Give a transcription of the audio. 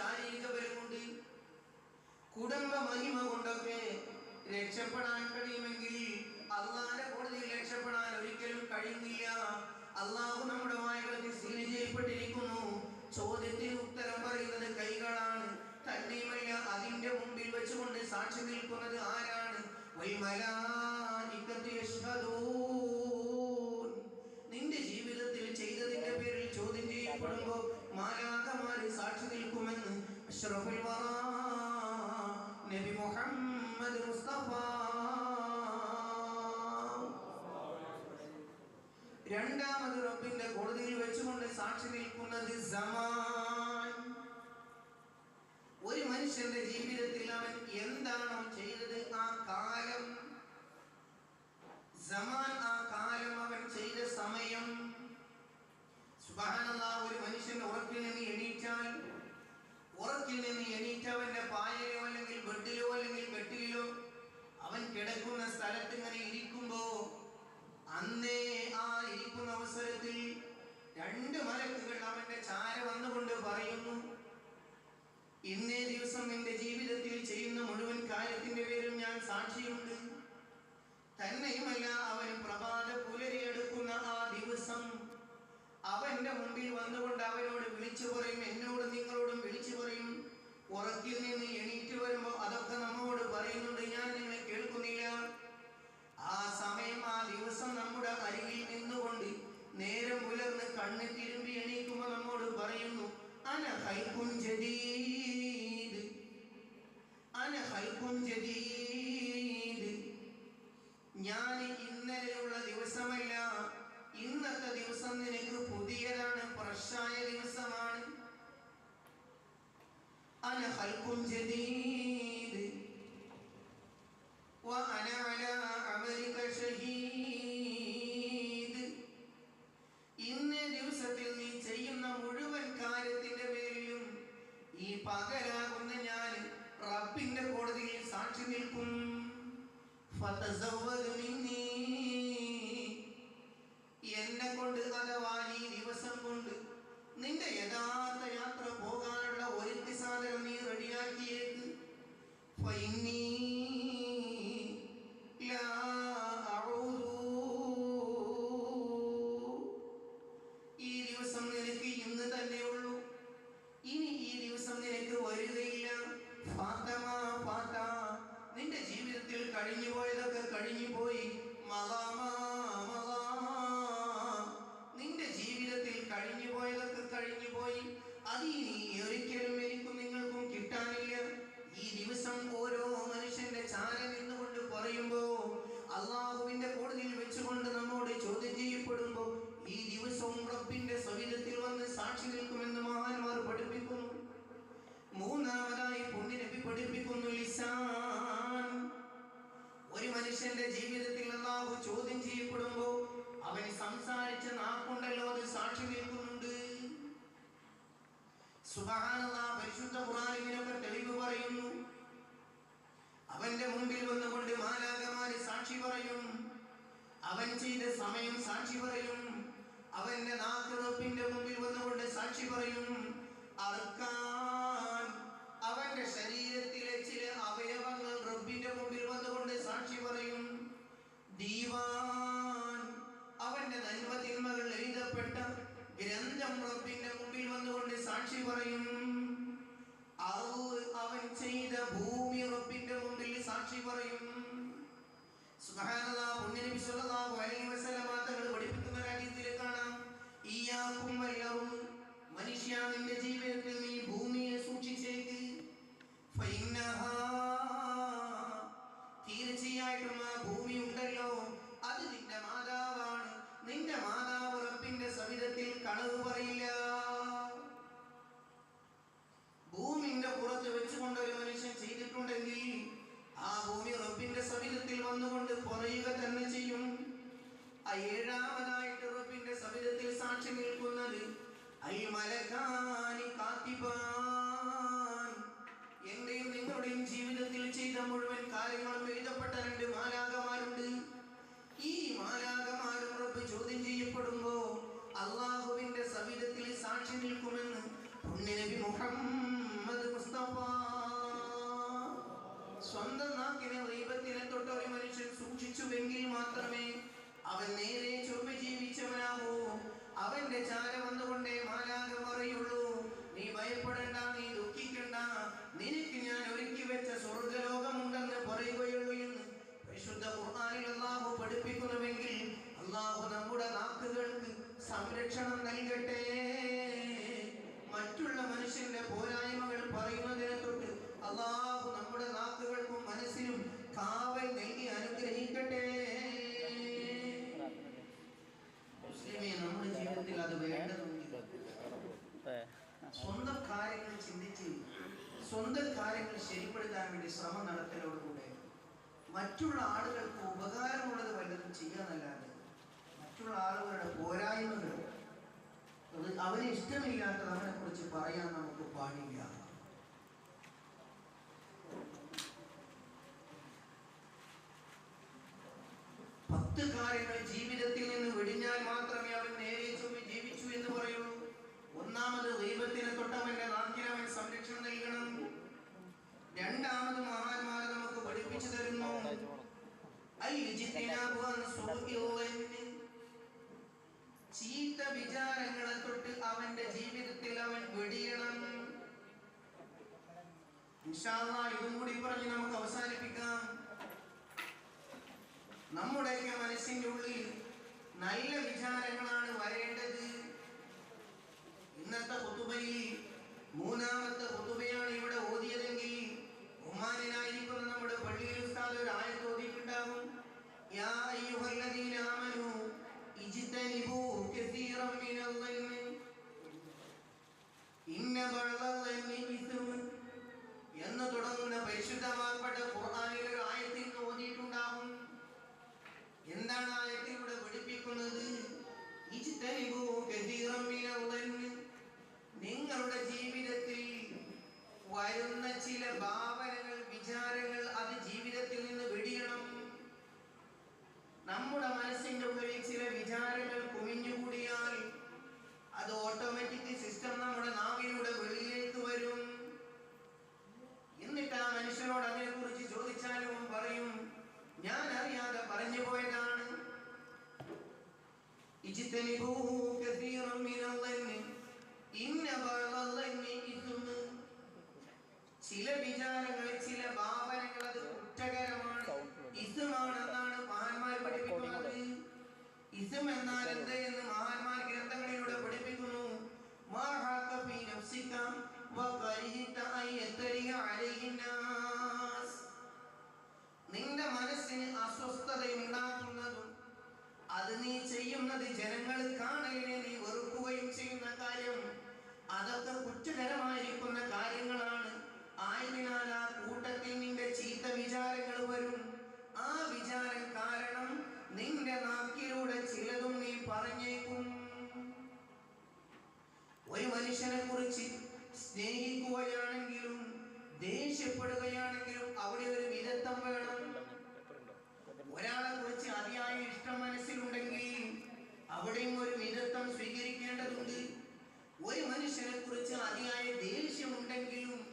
ശാരീരിക ബലം കൊണ്ട് കുടുംബ മഹിമ കൊണ്ടൊക്കെ രക്ഷപ്പെടാൻ കഴിയുമെങ്കിൽ അള്ളാന്റെ കോടതിയിൽ രക്ഷപ്പെടാൻ ഒരിക്കലും കഴിയുന്നില്ല. അള്ളാഹു നമ്മുടെ വായകളത്തിൽ സീൽ ചെയ്യപ്പെട്ടിരിക്കുന്നു ചോദ്യത്തിന് ഉത്തരം പറയുന്നത് കൈകളാണ് തന്നെയുമല്ല അതിന്റെ മുമ്പിൽ വെച്ചുകൊണ്ട് സാക്ഷി നിൽക്കുന്നത് ആരാണ് വൽമലായികത്തു യശ്ഹദൂൻ. നിന്റെ ജീവിതത്തിൽ ചെയ്തതിന്റെ പേരിൽ ചോദ്യം ചെയ്യപ്പെടുമ്പോ മാലാകമാര് സാക്ഷി നിൽക്കുമെന്ന് അഷ്റഫുൽ വറാ നബി മുഹമ്മദ് മുസ്തഫ രണ്ടാമത് റബ്ബിന്റെ കോടതിയിൽ വെച്ചുകൊണ്ട് സാക്ഷി നിൽക്കുന്നത് സമാൻ. ഒരു മനുഷ്യന്റെ ജീവിതത്തിൽ അവൻ എന്താണോ ചെയ്തത് ആ കാലം സമാൻ ആ കാലം അവൻ ചെയ്ത സമയം സുബ്ഹാനല്ലാഹ് ഒരു മനുഷ്യൻ ഉറക്കിൽ നിന്ന് എണീറ്റാൽ ഉറക്കിൽ നിന്ന് എണീറ്റവന്റെ പായയിലോ അല്ലെങ്കിൽ ബെഡിലോ അല്ലെങ്കിൽ കെട്ടിലോ അവൻ കിടക്കുന്ന സ്ഥലത്ത് ഇങ്ങനെ ഇരിക്കുമ്പോ അന്നേ ആ ഇരിക്കുന്ന അവസരത്തിൽ രണ്ട് മലക്കുകൾ അവന്റെ ചാര വന്നുകൊണ്ട് പറയുന്നു ഇന്നേ ദിവസം നിന്റെ ജീവിതത്തിൽ ചെയ്യുന്ന മുഴുവൻ കാര്യത്തിന്റെ പേരും ഞാൻ സാക്ഷിയുണ്ട്. തന്നെയുമല്ല അവൻ പ്രഭാത പുലരിയെടുക്കുന്ന ആ ദിവസം. അവന്റെ മുമ്പിൽ വന്നുകൊണ്ട് അവനോട് വിളിച്ചു പറയും എന്നോട് നിങ്ങളോടും വിളിച്ചു പറയും. ഉറക്കിൽ നിന്ന് എണീറ്റ് വരുമ്പോൾ അതൊക്കെ നമ്മോട് പറയുന്നുണ്ട് പകലാകുന്ന ഞാൻ റബ്ബിന്റെ കോടതിയിൽ സാക്ഷി നിൽക്കും. എന്നെ കൊണ്ട് ഈ ദിവസം കൊണ്ട് നിന്റെ യഥാർത്ഥ യാത്ര പോകാനുള്ള ഒരുത്തി സാധനം നീ റെഡിയാക്കിയേക്ക് ഫൈനീ അത് സുബ്ഹാനല്ലാഹ് പരിശുദ്ധ ഖുർആനിനൊക്കെ തെളിവ് പറയുന്നു. അവന്റെ മുമ്പിൽ വന്നുകൊണ്ട് മാലാകമാര് സാക്ഷി പറയും. അവൻ ചെയ്ത സമയം സാക്ഷി പറയും. അവന്റെ നാക്ക് റബ്ബിന്റെ മുമ്പിൽ വന്നുകൊണ്ട് സാക്ഷി പറയും. അർക്കാൻ അവന്റെ ശരീരത്തിലെ ചില അവയവങ്ങൾ റബ്ബിന്റെ മുമ്പിൽ വന്നുകൊണ്ട് സാക്ഷി പറയും. ദീവാൻ അവന്റെ നന്മ തിന്മകൾ എഴുതപ്പെട്ട ഗ്രന്ഥം റബ്ബിന്റെ മുമ്പിൽ വന്നുകൊണ്ട് സാക്ഷി പറയും അറുവ് അവൻ ചെയ്ത ഭൂമി റബ്ബിന്റെ മുമ്പിൽ സാക്ഷി പറയും. പഠിപ്പിക്കുന്ന ഒരു കാണാം. ഇയ്യാകും വല്ലറും മനുഷ്യ നിന്റെ ജീവിതത്തിൽ നീ ഭൂമിയെ സൂക്ഷിച്ചേക്ക്. ഫൈനഹാ രണ്ടാമതായിട്ട് റബ്ബിന്റെ സവിധത്തിൽ സാക്ഷി നിൽക്കുന്നത് ഐ മലകാനി കാത്തിപ്പാൻ. എന്റെയും നിങ്ങളുടെയും ജീവിതത്തിൽ ചെയ്ത മുഴുവൻ കാര്യങ്ങളും എഴുതപ്പെട്ട രണ്ട് മാലാകമാരുണ്ട് ഈ മാലാകമാരും റബ്ബ് ചോദ്യം ചെയ്യപ്പെടുമ്പോ അള്ളാഹുവിന്റെ സവിധത്തിൽ സാക്ഷി നിൽക്കുമെന്ന് പുണ്യനബി മുഹമ്മദ് മുസ്തഫ. സ്വന്തം നാക്കിനെ ദൈവത്തിനെ തൊട്ട ഒരു മനുഷ്യൻ സൂക്ഷിച്ചുവെങ്കിൽ മാത്രമേ അവൻ നേരെ ചൊവ്വ ജീവിച്ചവനാകൂ. അവന്റെ ചാര വന്നുകൊണ്ടേ മാലാകം അറിയുള്ളൂ നീ ഭയപ്പെടണ്ട നീ ദുഃഖിക്കണ്ട. നിനക്ക് ഞാൻ ഒരുക്കി വെച്ച സ്വർഗലോകം സ്വന്തം കാര്യങ്ങൾ ശരിപ്പെടുത്താൻ വേണ്ടി ശ്രമം നടത്തലോടുകൂടെ മറ്റുള്ള ആളുകൾക്ക് ഉപകാരമുള്ളത് വല്ലതും ചെയ്യാന്നല്ലാതെ മറ്റുള്ള ആളുകളുടെ പോരായ്മകൾ അത് അവന് ഇഷ്ടമില്ലാത്തത് അവനെ കുറിച്ച് പറയാൻ നമുക്ക് പാടില്ല. പത്ത് കാര്യങ്ങൾ ജീവിതത്തിൽ നിന്ന് വെടിഞ്ഞാൽ മാത്രമേ അവൻ നേരെ ജീവിച്ചു എന്ന് പറയുള്ളൂ. ഒന്നാമത് ദൈവത്തിന് തൊട്ടവന്റെ നാട്ടിനവൻ സംരക്ഷണം നൽകണം. രണ്ടാമത് മഹാന്മാർ നമുക്ക് പഠിപ്പിച്ചു തരുന്നു. ചീത്ത വിചാരങ്ങളെ തൊട്ട് അവന്റെ ജീവിതത്തിൽ അവൻ വെടിയണം. ഇതും കൂടി പറഞ്ഞ് നമുക്ക് അവസാനിപ്പിക്കാം. നമ്മുടെയൊക്കെ മനസ്സിന്റെ ഉള്ളിൽ നല്ല വിചാരങ്ങളാണ് വരേണ്ടത്. അസ്വസ്ഥതയുണ്ടാക്കുന്നതും അത് നീ ചെയ്യുന്നത് ജനങ്ങൾ കാണലിനെ നീ വെറുക്കുകയും ചെയ്യുന്ന കാര്യം അതൊക്കെ കുറ്റകരമായിരിക്കുന്ന കാര്യങ്ങളാണ്. ആയതിനാൽ ആ കൂട്ടത്തിൽ നിന്റെ ചീത്ത വിചാരങ്ങൾ വരും. ആ വിചാരം കാരണം നിന്റെ നാക്കിലൂടെ ചിലതും നീ പറഞ്ഞേക്കും. ഒരു മനുഷ്യനെ കുറിച്ച് സ്നേഹിക്കുകയാണെങ്കിലും ദേഷ്യപ്പെടുകയാണെങ്കിലും അവിടെ ഒരു വിദഗ്ധം വേണം. ഒരാളെ കുറിച്ച് അതിയായ ഇഷ്ടം മനസ്സിലുണ്ടെങ്കിൽ അവിടെയും ഒരു മിതത്വം സ്വീകരിക്കേണ്ടതുണ്ട്. ഒരു മനുഷ്യനെ കുറിച്ച് അതിയായ ദേഷ്യമുണ്ടെങ്കിലും